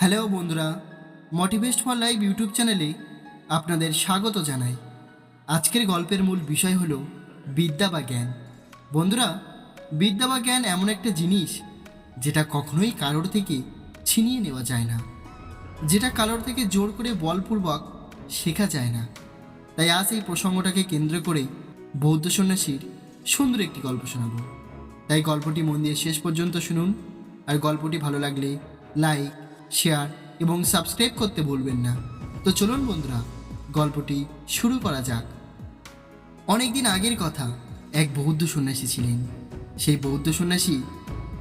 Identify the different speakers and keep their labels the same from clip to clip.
Speaker 1: Hello বন্ধুরা মোটিভেস্ট for live YouTube চ্যানেলে আপনাদের স্বাগত জানাই। আজকের গল্পের মূল বিষয় হল বিদ্যা বা জ্ঞান। বন্ধুরা, বিদ্যা বা জ্ঞান এমন একটা জিনিস যেটা কখনোই কারোর থেকে ছিনিয়ে নেওয়া যায় না। যেটা কারোর থেকে জোর করে বলপূর্বক শেখা যায় না। তাই আজ এই প্রসঙ্গটাকে কেন্দ্র করে বৌদ্ধ সন্ন্যাসীর সুন্দর একটি গল্প শোনাবো। তাই গল্পটি মন দিয়ে শেষ পর্যন্ত শুনুন, আর গল্পটি ভালো লাগলে লাইক শেয়ার এবং সাবস্ক্রাইব করতে ভুলবেন না। তো চলুন বন্ধুরা, গল্পটি শুরু করা যাক। অনেক দিন আগের কথা, এক বৌদ্ধ সন্ন্যাসী ছিলেন। সেই বৌদ্ধ সন্ন্যাসী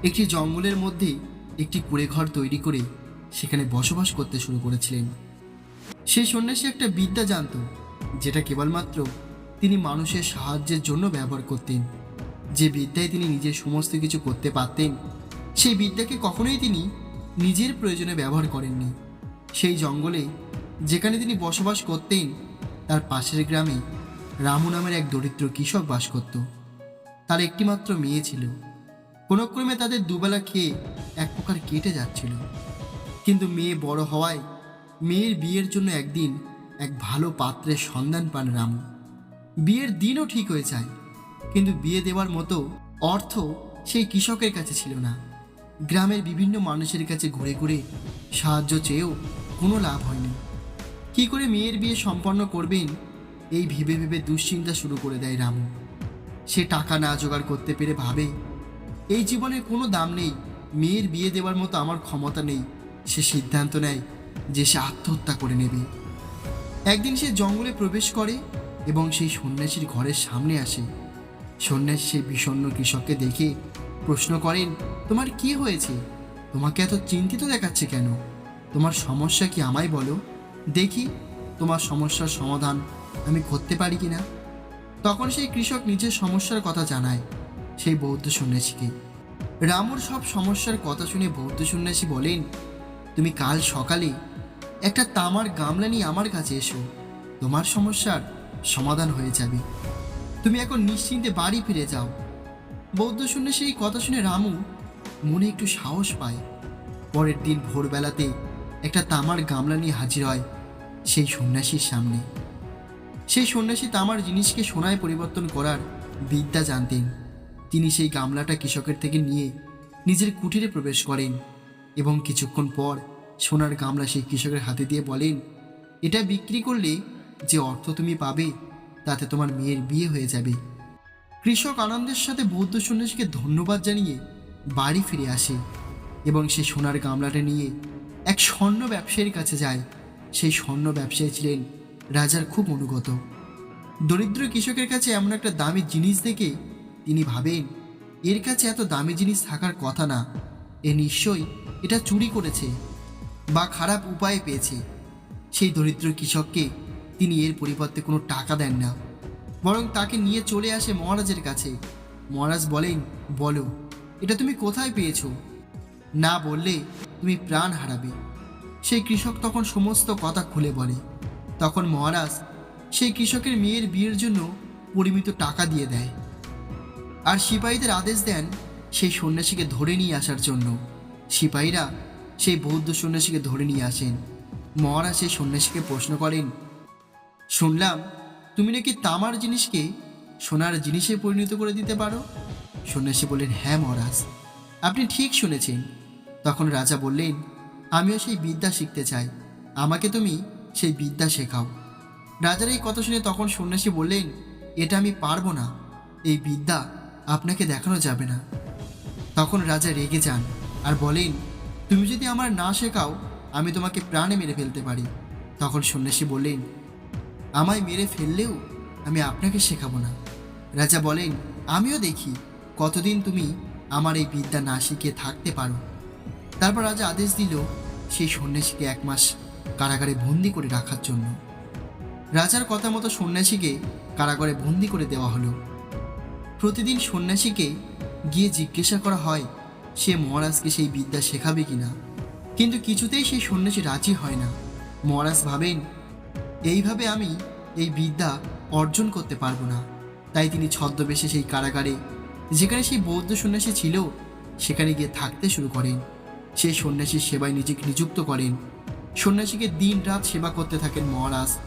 Speaker 1: একটি জঙ্গলের মধ্যে একটি কুড়ে ঘর তৈরি করে সেখানে বসবাস করতে শুরু করেছিলেন। সেই সন্ন্যাসী একটা বিদ্যা জানত, যেটা কেবলমাত্র তিনি মানুষের সাহায্যের জন্য ব্যবহার করতেন। যে বিদ্যায় তিনি নিজের সমস্ত কিছু করতে পারতেন, সেই বিদ্যাকে কখনোই তিনি নিজের প্রয়োজনে ব্যবহার করেননি। সেই জঙ্গলে যেখানে তিনি বসবাস করতেন, তার পাশের গ্রামে রামু নামের এক দরিদ্র কৃষক বাস করত। তার একটিমাত্র মেয়ে ছিল। কোনো ক্রমে তাদের দুবেলা খেয়ে এক প্রকার কেটে যাচ্ছিল। কিন্তু মেয়ে বড় হওয়ায় মেয়ের বিয়ের জন্য একদিন এক ভালো পাত্রের সন্ধান পান রামু। বিয়ের দিনও ঠিক হয়ে যায়, কিন্তু বিয়ে দেওয়ার মতো অর্থ সেই কৃষকের কাছে ছিল না। গ্রামের বিভিন্ন মানুষের কাছে ঘুরে ঘুরে সাহায্য চেয়েও কোনো লাভ হয়নি। কি করে মেয়ের বিয়ে সম্পন্ন করবেন? এই ভেবে ভেবে দুশ্চিন্তা শুরু করে দেয় রামু। সে টাকা না জোগাড় করতে পেরে ভাবে, এই জীবনের কোনো দাম নেই। মেয়ের বিয়ে দেওয়ার মতো আমার ক্ষমতা নেই। সে সিদ্ধান্ত নেয় যে সে আত্মহত্যা করে নেবে। একদিন সে জঙ্গলে প্রবেশ করে এবং সেই সন্ন্যাসীর ঘরের সামনে আসে। সন্ন্যাসী সেই বিষণ্ণ কৃষককে দেখে প্রশ্ন করেন, তোমার কি হয়েছে? তোমাকে এত চিন্তিত দেখাচ্ছে কেন? তোমার সমস্যা কি আমায় বলো? দেখি, তোমার সমস্যার সমাধান আমি করতে পারি কিনা তখন সেই কৃষক নিজের সমস্যার কথা জানায়, সেই বৌদ্ধ সন্ন্যাসীকে। রামুর সব সমস্যার কথা শুনে বৌদ্ধ সন্ন্যাসী বলেন, তুমি কাল সকালে একটা তামার গামলা নিয়ে আমার কাছে এসো। তোমার সমস্যার সমাধান হয়ে যাবে। তুমি এখন নিশ্চিন্তে বাড়ি ফিরে যাও। বৌদ্ধ সন্ন্যাসী এই কথা শুনে রামু মনে একটু সাহস পায়। পরের দিন ভোরবেলাতে একটা তামার গামলা নিয়ে হাজির হয় সেই সন্ন্যাসীর সামনে। সেই সন্ন্যাসী তামার জিনিসকে সোনায় পরিবর্তন করার বিদ্যা জানতেন। তিনি সেই গামলাটা কৃষকের থেকে নিয়ে নিজের কুটিরে প্রবেশ করেন এবং কিছুক্ষণ পর সোনার গামলা সেই কৃষকের হাতে দিয়ে বলেন, এটা বিক্রি করলে যে অর্থ তুমি পাবে, তাতে তোমার মেয়ের বিয়ে হয়ে যাবে। কৃষক আনন্দের সাথে বৌদ্ধ সন্ন্যাসীকে ধন্যবাদ জানিয়ে বাড়ি ফিরে আসে এবং সে সোনার গামলাটা নিয়ে এক স্বর্ণ ব্যবসায়ীর কাছে যায়। সেই স্বর্ণ ব্যবসায়ী ছিলেন রাজার খুব অনুগত। দরিদ্র কৃষকের কাছে এমন একটা দামি জিনিস দেখে তিনি ভাবেন, এর কাছে এত দামি জিনিস থাকার কথা না। এ নিশ্চয়ই এটা চুরি করেছে বা খারাপ উপায়ে পেয়েছে। সেই দরিদ্র কৃষককে তিনি এর পরিবর্তে কোনো টাকা দেন না। বরং তাকে নিয়ে চলে আসে মহারাজের কাছে। মহারাজ বলেন, বলো, এটা তুমি কোথায় পেয়েছ? না বললে তুমি প্রাণ হারাবে। সেই কৃষক তখন সমস্ত কথা খুলে বলে। তখন মহারাজ সেই কৃষকের মেয়ের বিয়ের জন্য পরিমিত টাকা দিয়ে দেয়। আর সিপাহীদের আদেশ দেন সেই সন্ন্যাসীকে ধরে নিয়ে আসার জন্য। সিপাহীরা সেই বৌদ্ধ সন্ন্যাসীকে ধরে নিয়ে আসেন। মহারাজ সেই সন্ন্যাসীকে প্রশ্ন করেন, শুনলাম তুমি নাকি তামার জিনিসকে সোনার জিনিসে পরিণত করে দিতে পারো? সন্ন্যাসী বললেন হ্যাঁ মহারাজ, আপনি ঠিক শুনেছেন। তখন রাজা বললেন, আমিও সেই বিদ্যা শিখতে চাই। আমাকে তুমি সেই বিদ্যা শেখাও। রাজার এই কথা শুনে তখন সন্ন্যাসী বললেন, এটা আমি পারব না। এই বিদ্যা আপনাকে দেখানো যাবে না। তখন রাজা রেগে যান আর বলেন, তুমি যদি আমার না শেখাও, আমি তোমাকে প্রাণে মেরে ফেলতে পারি। তখন সন্ন্যাসী বললেন আমায় মেরে ফেললেও আমি আপনাকে শেখাবো না। রাজা বলেন, আমিও দেখি কতদিন তুমি আমার এই বিদ্যা না শিখে থাকতে পারো। তারপর রাজা আদেশ দিল সেই সন্ন্যাসীকে এক মাস কারাগারে বন্দি করে রাখার জন্য। রাজার কথা মতো সন্ন্যাসীকে কারাগারে বন্দি করে দেওয়া হলো। প্রতিদিন সন্ন্যাসীকে গিয়ে জিজ্ঞাসা করা হয়, সে মহারাজকে সেই বিদ্যা শেখাবে কিনা? কিন্তু কিছুতেই সেই সন্ন্যাসী রাজি হয় না। মহারাজ ভাবেন এইভাবে আমি এই বিদ্যা অর্জন করতে পারব না। তাই তিনি ছদ্মবেশে সেই কারাগারে, যেখানে সেই বৌদ্ধ সন্ন্যাসী ছিল, সেখানে গিয়ে থাকতে শুরু করেন। সেই সন্ন্যাসীর সেবায় নিজেকে নিযুক্ত করেন। সন্ন্যাসীকে দিন রাত সেবা করতে থাকেন মহারাজ।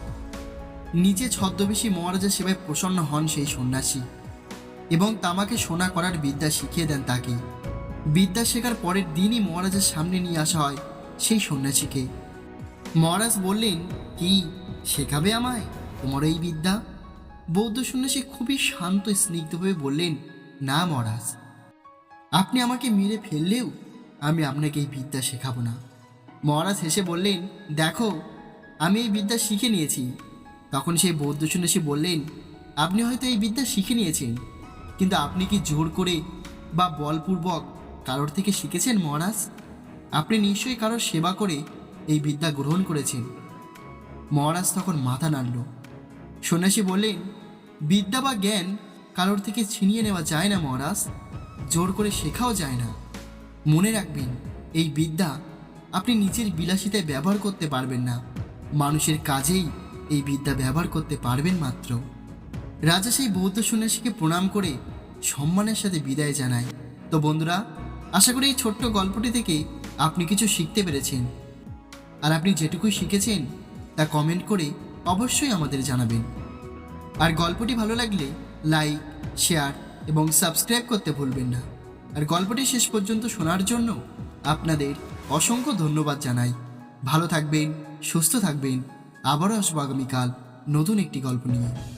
Speaker 1: নিজে ছদ্মবেশী মহারাজের সেবায় প্রসন্ন হন সেই সন্ন্যাসী এবং তামাকে সোনা করার বিদ্যা শিখিয়ে দেন তাকে। বিদ্যা শেখার পরের দিনই মহারাজের সামনে নিয়ে আসা হয় সেই সন্ন্যাসীকে। মহারাজ বললেন, কি? শেখাবে আমায়? তোমার এই বিদ্যা? বৌদ্ধ সন্ন্যাসী খুবই শান্ত স্নিগ্ধভাবে বললেন, না মহারাজ। আপনি আমাকে মেরে ফেললেও আমি আপনাকে এই বিদ্যা শেখাবো না। মহারাজ হেসে বললেন, দেখো, আমি এই বিদ্যা শিখে নিয়েছি। তখন সেই বৌদ্ধ সন্ন্যাসী বললেন, আপনি হয়তো এই বিদ্যা শিখে নিয়েছেন, কিন্তু আপনি কি জোর করে বা বলপূর্বক কারোর থেকে শিখেছেন মহারাজ? আপনি নিশ্চয়ই কারোর সেবা করে এই বিদ্যা গ্রহণ করেছেন। মহারাজ তখন মাথা নাড়ল। সন্ন্যাসী বললেন, বিদ্যা বা জ্ঞান কারোর থেকে ছিনিয়ে নেওয়া যায় না মহারাজ, জোর করে শেখাও যায় না। মনে রাখবেন, এই বিদ্যা আপনি নিজের বিলাসিতায় ব্যবহার করতে পারবেন না। মানুষের কাজেই এই বিদ্যা ব্যবহার করতে পারবেন মাত্র। রাজা সেই বৌদ্ধ সন্ন্যাসীকে প্রণাম করে সম্মানের সাথে বিদায় জানায়। তো বন্ধুরা, আশা করি এই ছোট্ট গল্পটি থেকে আপনি কিছু শিখতে পেরেছেন। আর আপনি যেটুকুই শিখেছেন তা কমেন্ট করে অবশ্যই আমাদের জানাবেন। আর গল্পটি ভালো লাগলে লাইক শেয়ার এবং সাবস্ক্রাইব করতে ভুলবেন না। আর গল্পটি শেষ পর্যন্ত শোনার জন্য আপনাদের অসংখ্য ধন্যবাদ জানাই। ভালো থাকবেন, সুস্থ থাকবেন। আবারও আসব আগামীকাল নতুন একটি গল্প নিয়ে।